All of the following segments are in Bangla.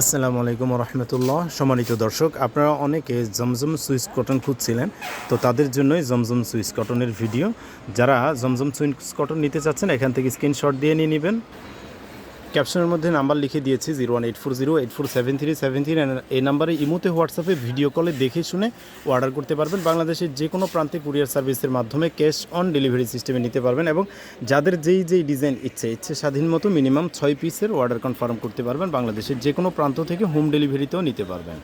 আসসালামু আলাইকুম রহমতুল্লাহ সম্মানিত দর্শক, আপনারা অনেকে জমজম সুইস কটন খুঁজছিলেন, তো তাদের জন্যই জমজম সুইস কটনের ভিডিও। যারা জমজম সুইস কটন নিতে চাচ্ছেন, এখান থেকে স্ক্রিনশট দিয়ে নিয়ে নেবেন। ক্যাপশনের মধ্যে নাম্বার লিখে দিয়েছি, zero one eight four zero, eight four seven three seven three এই নাম্বারে ইমোতে হোয়াটসঅ্যাপে ভিডিও কলে দেখে শুনে অর্ডার করতে পারবেন। বাংলাদেশের যে কোনো প্রান্তে কুরিয়ার সার্ভিসের মাধ্যমে ক্যাশ অন ডেলিভারি সিস্টেমে নিতে পারবেন এবং যাদের যেই যেই ডিজাইন ইচ্ছে ইচ্ছে স্বাধীন মতো মিনিমাম ছয় পিসের অর্ডার কনফার্ম করতে পারবেন। বাংলাদেশের যে কোনো প্রান্ত থেকে হোম ডেলিভারিতেও নিতে পারবেন।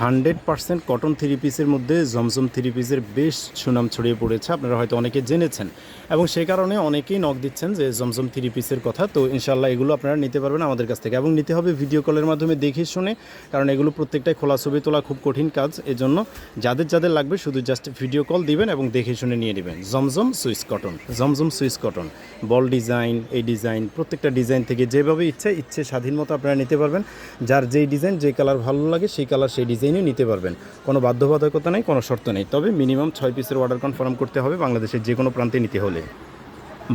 হান্ড্রেড পার্সেন্ট কটন থ্রি পিসের মধ্যে জমজম থ্রি পিসের বেশ সুনাম ছড়িয়ে পড়েছে। আপনারা হয়তো অনেকে জেনেছেন। এবং সেই কারণে অনেকেই নক দিচ্ছেন যে জমজম থ্রি পিসের কথা। তো ইনশাল্লাহ এগুলো আপনারা নিতে পারবেন আমাদের কাছ থেকে। এবং নিতে হবে ভিডিও কলের মাধ্যমে দেখে শুনে, কারণ এগুলো প্রত্যেকটাই খোলা ছবি তোলা খুব কঠিন কাজ। এজন্য যাদের যাদের লাগবে শুধু জাস্ট ভিডিও কল দিবেন এবং দেখে শুনে নিয়ে নেবেন। জমজম সুইস কটন, জমজম সুইস কটন। বল ডিজাইন, এই ডিজাইন, প্রত্যেকটা ডিজাইন থেকে যেভাবে ইচ্ছে ইচ্ছে স্বাধীন মতো আপনারা নিতে পারবেন। যার যেই ডিজাইন, যে কালার ভালো লাগে সেই কালার সেই ডিজাইনই নিতে পারবেন। কোনো বাধ্যবাধকতা নেই, কোনো শর্ত নেই। তবে মিনিমাম ছয় পিসের অর্ডার কনফার্ম করতে হবে বাংলাদেশের যে কোনো প্রান্তে নিতে হলে।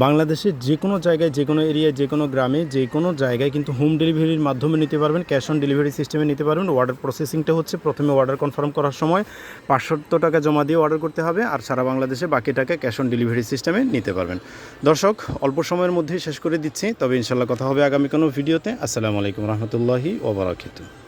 বাংলাদেশের যে কোনো জায়গায়, যে কোনো এরিয়ায় যে কোনো গ্রামে, যে কোনো জায়গায় কিন্তু হোম ডেলিভারির মাধ্যমে নিতে পারবেন ক্যাশ অন ডেলিভারি সিস্টেমে নিতে পারবেন। অর্ডার প্রসেসিংটা হচ্ছে প্রথমে অর্ডার কনফার্ম করার সময় পাঁচশো টাকা জমা দিয়ে অর্ডার করতে হবে আর সারা বাংলাদেশে বাকি টাকা ক্যাশ অন ডেলিভারি সিস্টেমে নিতে পারবেন। দর্শক, অল্প সময়ের মধ্যেই শেষ করে দিচ্ছি। তবে ইনশাল্লাহ কথা হবে আগামী কোনো ভিডিওতে আসসালামু আলাইকুম রহমতুল্লাহি ওবরাকাতুহ